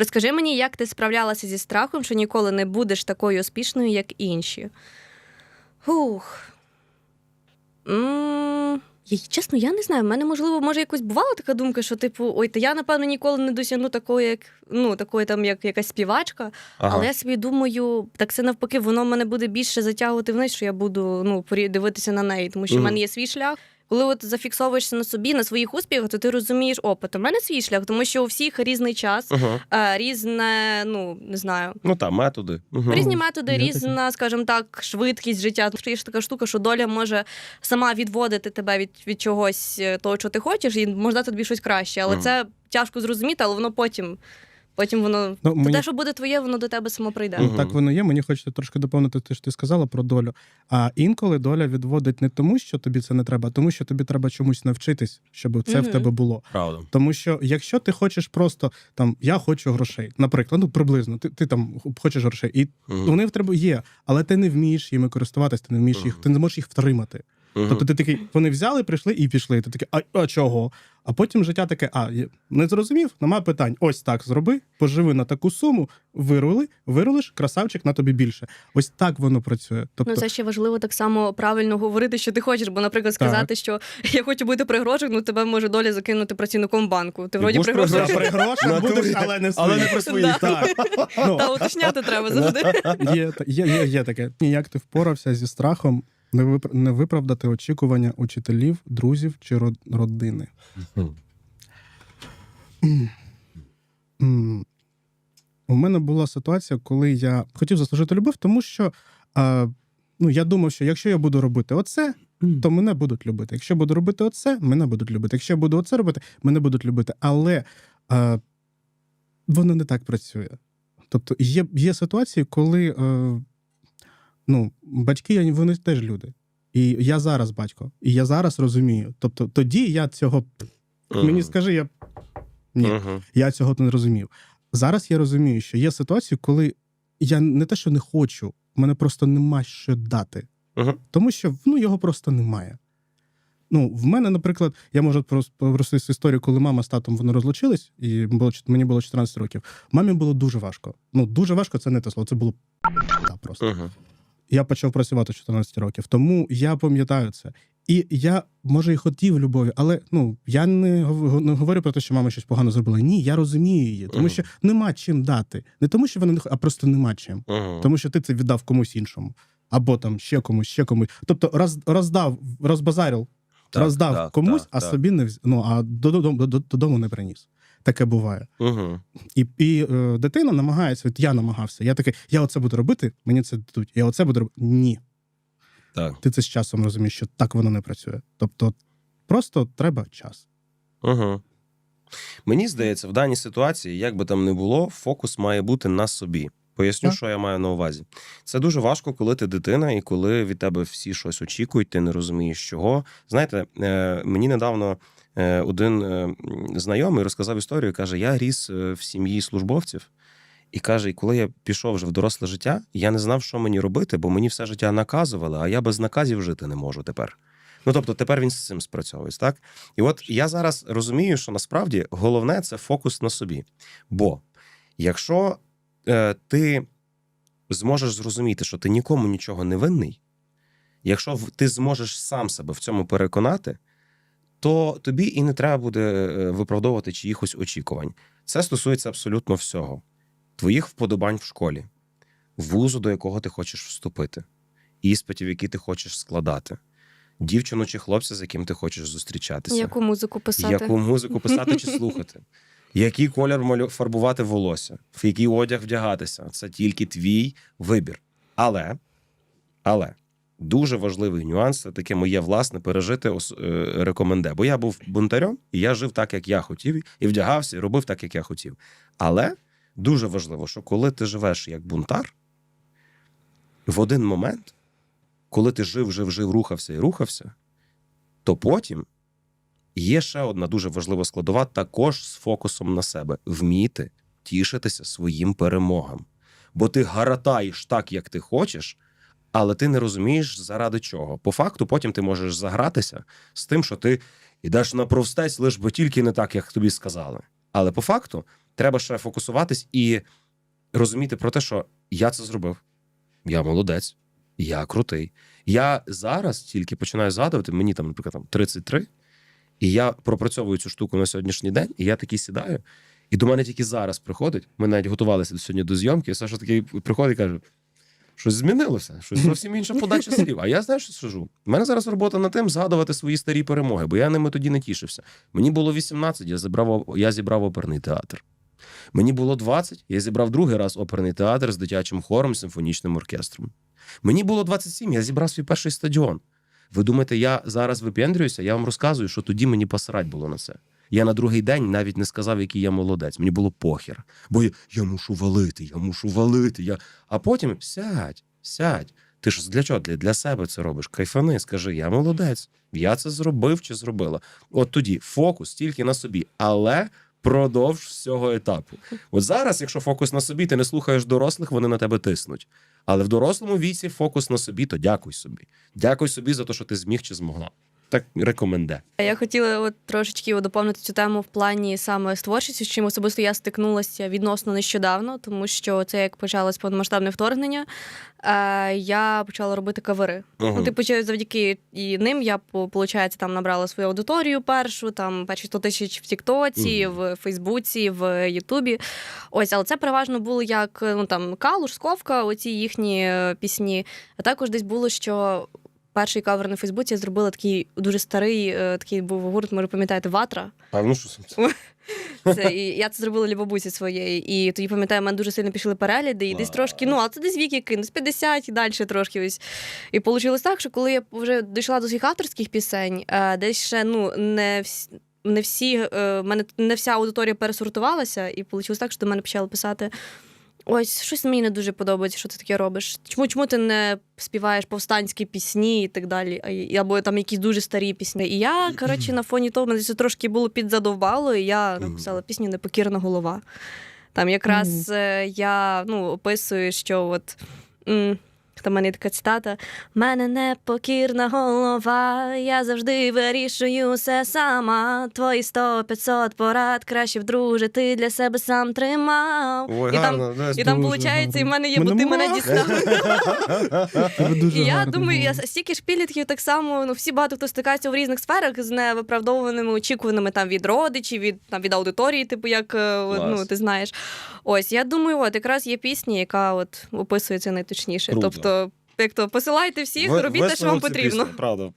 Розкажи мені, як ти справлялася зі страхом, що ніколи не будеш такою успішною, як інші. Ух. я, чесно, я не знаю. В мене, можливо, може якось бувала така думка, що, типу, ой, та я, напевно, ніколи не досягну такої, як ну, такої там, як якась співачка. Ага. Але я собі думаю, так це навпаки, воно мене буде більше затягувати вниз, що я буду ну, дивитися на неї, тому що в Мгм. мене є свій шлях. Коли от зафіксовуєшся на собі, на своїх успіхах, то ти розумієш, опит, у мене свій шлях, тому що у всіх різний час, е, різне, ну не знаю, Ну так, методи. Угу. різні методи, різна, скажімо так, швидкість життя. Тому що є ж така штука, що доля може сама відводити тебе від, від чогось е, того, що ти хочеш, і може дати тобі щось краще. Але Мгм. це тяжко зрозуміти, але воно потім. Потім воно Ну, мені- те, що буде твоє, воно до тебе само прийде. Мгм. Так воно є. Мені хочеться трошки доповнити те, що ти сказала про долю. А інколи доля відводить не тому, що тобі це не треба, а тому що тобі треба чомусь навчитись, щоб це в тебе було. Правда. Тому що якщо ти хочеш просто там я хочу грошей, наприклад, ну приблизно, ти, ти там хочеш грошей, і Угу. вони в тебе є, але ти не вмієш їми користуватись, ти не вмієш їх, ти не можеш їх втримати. Тобто ти такий, вони взяли, прийшли і пішли. Ти такий, а, а чого? А потім життя таке: а не зрозумів, нема питань. Ось так зроби, поживи на таку суму, вирули, вирулиш, красавчик на тобі більше. Ось так воно працює. Тобто, Ну, це ще важливо так само правильно говорити, що ти хочеш. Бо, наприклад, сказати, що я хочу бути при грошах, ну тебе може доля закинути працівником банку. Ти вроді при грошах. при грошах будеш, але не Але не при своїх. Так. Ну, Та уточняти треба завжди. є, та- є, є, є таке. Як ти впорався зі страхом не, вип... не виправдати очікування учителів, друзів чи род... родини? У мене була ситуація, коли я хотів заслужити любов, тому що а, ну, я думав, що якщо я буду робити оце, то мене будуть любити. Якщо буду робити оце, мене будуть любити. Якщо я буду оце робити, мене будуть любити. Але а, воно не так працює. Тобто є, є ситуації, коли е, ну, батьки вони теж люди. І я зараз батько, і я зараз розумію. Тобто тоді я цього мені скажи, я ні, Угу. я цього не розумів. Зараз я розумію, що є ситуації, коли я не те, що не хочу, в мене просто нема що дати. Мгм. Тому що ну, його просто немає. Ну, в мене, наприклад, я можу просто історію, коли мама з татом вони розлучились, і було, мені було 14 років. Мамі було дуже важко. Ну, дуже важко це не те слово, це було просто. Я почав працювати в 14 років, тому я пам'ятаю це. І я, може, і хотів любові, але ну я не, не говорю про те, що мама щось погано зробила. Ні, я розумію її, тому Мгм. що нема чим дати. Не тому, що вона не а просто нема чим. Угу. Тому що ти це віддав комусь іншому, або там ще комусь, ще комусь. Тобто роз, роздав, розбазарив, роздав комусь, а собі не ну, а додому, додому, додому не приніс. Таке буває. Угу. І, і е, дитина намагається, от я намагався. Я такий, я оце буду робити, мені це дадуть. Я оце буду робити. Ні. Так. Ти це з часом розумієш, що так воно не працює. Тобто, просто треба час. Угу. Мені здається, в даній ситуації, як би там не було, фокус має бути на собі. Поясню, Так. що я маю на увазі. Це дуже важко, коли ти дитина, і коли від тебе всі щось очікують, ти не розумієш чого. Знаєте, е, мені недавно один е, знайомий розказав історію. каже: я ріс е, в сім'ї службовців. І каже, і коли я пішов вже в доросле життя, я не знав, що мені робити, бо мені все життя наказували, а я без наказів жити не можу тепер. Ну тобто, тепер він з цим спрацьовує, так? І от я зараз розумію, що насправді головне це фокус на собі. Бо якщо е, ти зможеш зрозуміти, що ти нікому нічого не винний, якщо ти зможеш сам себе в цьому переконати, то тобі і не треба буде е, виправдовувати чиїхось очікувань. Це стосується абсолютно всього: твоїх вподобань в школі, вузу, до якого ти хочеш вступити, іспитів, які ти хочеш складати, дівчину чи хлопця, з яким ти хочеш зустрічатися Яку музику писати? яку музику писати чи слухати, який колір фарбувати волосся, в який одяг вдягатися. Це тільки твій вибір. Але, але дуже важливий нюанс це таке моє власне пережити е, рекоменде. Бо я був бунтарем, і я жив так, як я хотів, і вдягався, і робив так, як я хотів. Але дуже важливо, що коли ти живеш як бунтар, в один момент, коли ти жив, жив, жив, рухався і рухався, то потім Є ще одна дуже важлива складова, також з фокусом на себе вміти тішитися своїм перемогам. Бо ти гаратаєш так, як ти хочеш, але ти не розумієш, заради чого. По факту, потім ти можеш загратися з тим, що ти йдеш на простець, лиш бо тільки не так, як тобі сказали. Але по факту треба ще фокусуватись і розуміти про те, що я це зробив. Я молодець, я крутий. Я зараз тільки починаю згадувати, мені там, наприклад, там 33, і я пропрацьовую цю штуку на сьогоднішній день, і я такий сідаю. І до мене тільки зараз приходить. Ми навіть готувалися до сьогодні до зйомки, і Саша такий приходить і каже: щось змінилося, щось зовсім інша подача слів. А я знаю, що сижу. У мене зараз робота над тим згадувати свої старі перемоги, бо я ними тоді не тішився. Мені було 18, я зібрав, я зібрав оперний театр. Мені було 20, я зібрав другий раз оперний театр з дитячим хором, симфонічним оркестром. Мені було 27, я зібрав свій перший стадіон. Ви думаєте, я зараз випендрююся? Я вам розказую, що тоді мені посрать було на це. Я на другий день навіть не сказав, який я молодець. Мені було похер. Бо я, я мушу валити, я мушу валити. Я... А потім сядь, сядь. Ти ж для чого? Для, для себе це робиш. Кайфани, скажи, я молодець. Я це зробив чи зробила. От тоді фокус тільки на собі, але продовж всього етапу. От зараз, якщо фокус на собі, ти не слухаєш дорослих, вони на тебе тиснуть. Але в дорослому віці фокус на собі, то дякуй собі. Дякуй собі за те, що ти зміг чи змогла. Так рекоменде. Я хотіла от трошечки доповнити цю тему в плані саме з творчістю, з чим особисто я стикнулася відносно нещодавно, тому що це як почалось повномасштабне вторгнення. Е, я почала робити кавери. Ну, типу, завдяки і ним я виходить, там набрала свою аудиторію першу, там перші 100 тисяч в Тіктоці, Мгм. в Фейсбуці, в Ютубі. Ось, але це переважно було як ну там Калуш, Сковка, оці їхні е, пісні. А також десь було, що. Перший кавер на Фейсбуці я зробила такий дуже старий, е, такий був гурт, може пам'ятаєте, Ватра. А ну що це? Це, і я це зробила для бабусі своєї. І тоді пам'ятаю, в мене дуже сильно пішли перегляди, і десь трошки, ну, а це десь віки кинув, з 50 і далі трошки ось. І вийшло так, що коли я вже дійшла до своїх авторських пісень, е, десь ще ну, не всі. Не всі е, мене не вся аудиторія пересортувалася, і вийшло так, що до мене почали писати: ось щось мені не дуже подобається, що ти таке робиш. Чому, чому ти не співаєш повстанські пісні і так далі, або там якісь дуже старі пісні. І я, коротше, на фоні того, мене це трошки було підзадовбало, і я написала пісню Непокірна голова. Там якраз е, я ну, описую, що от. Там мене така цитата: мене непокірна голова, я завжди вирішую все сама. Твої 100-500 порад краще вдруже, ти для себе сам тримав. Ой, і там, гарно. да, і там виходить, і в мене є, бо Мене ти мене дістав. І я думаю, я стільки ж підлітків так само, ну всі багато хто стикається в різних сферах з невиправдовуваними очікуваними там від родичів, від там від аудиторії, типу як е, ну ти знаєш. Ось я думаю, от якраз є пісня, яка от описує це найточніше. Круто. Тобто, як то посилайте всіх, Ви- робіть те, що вам потрібно. Правда.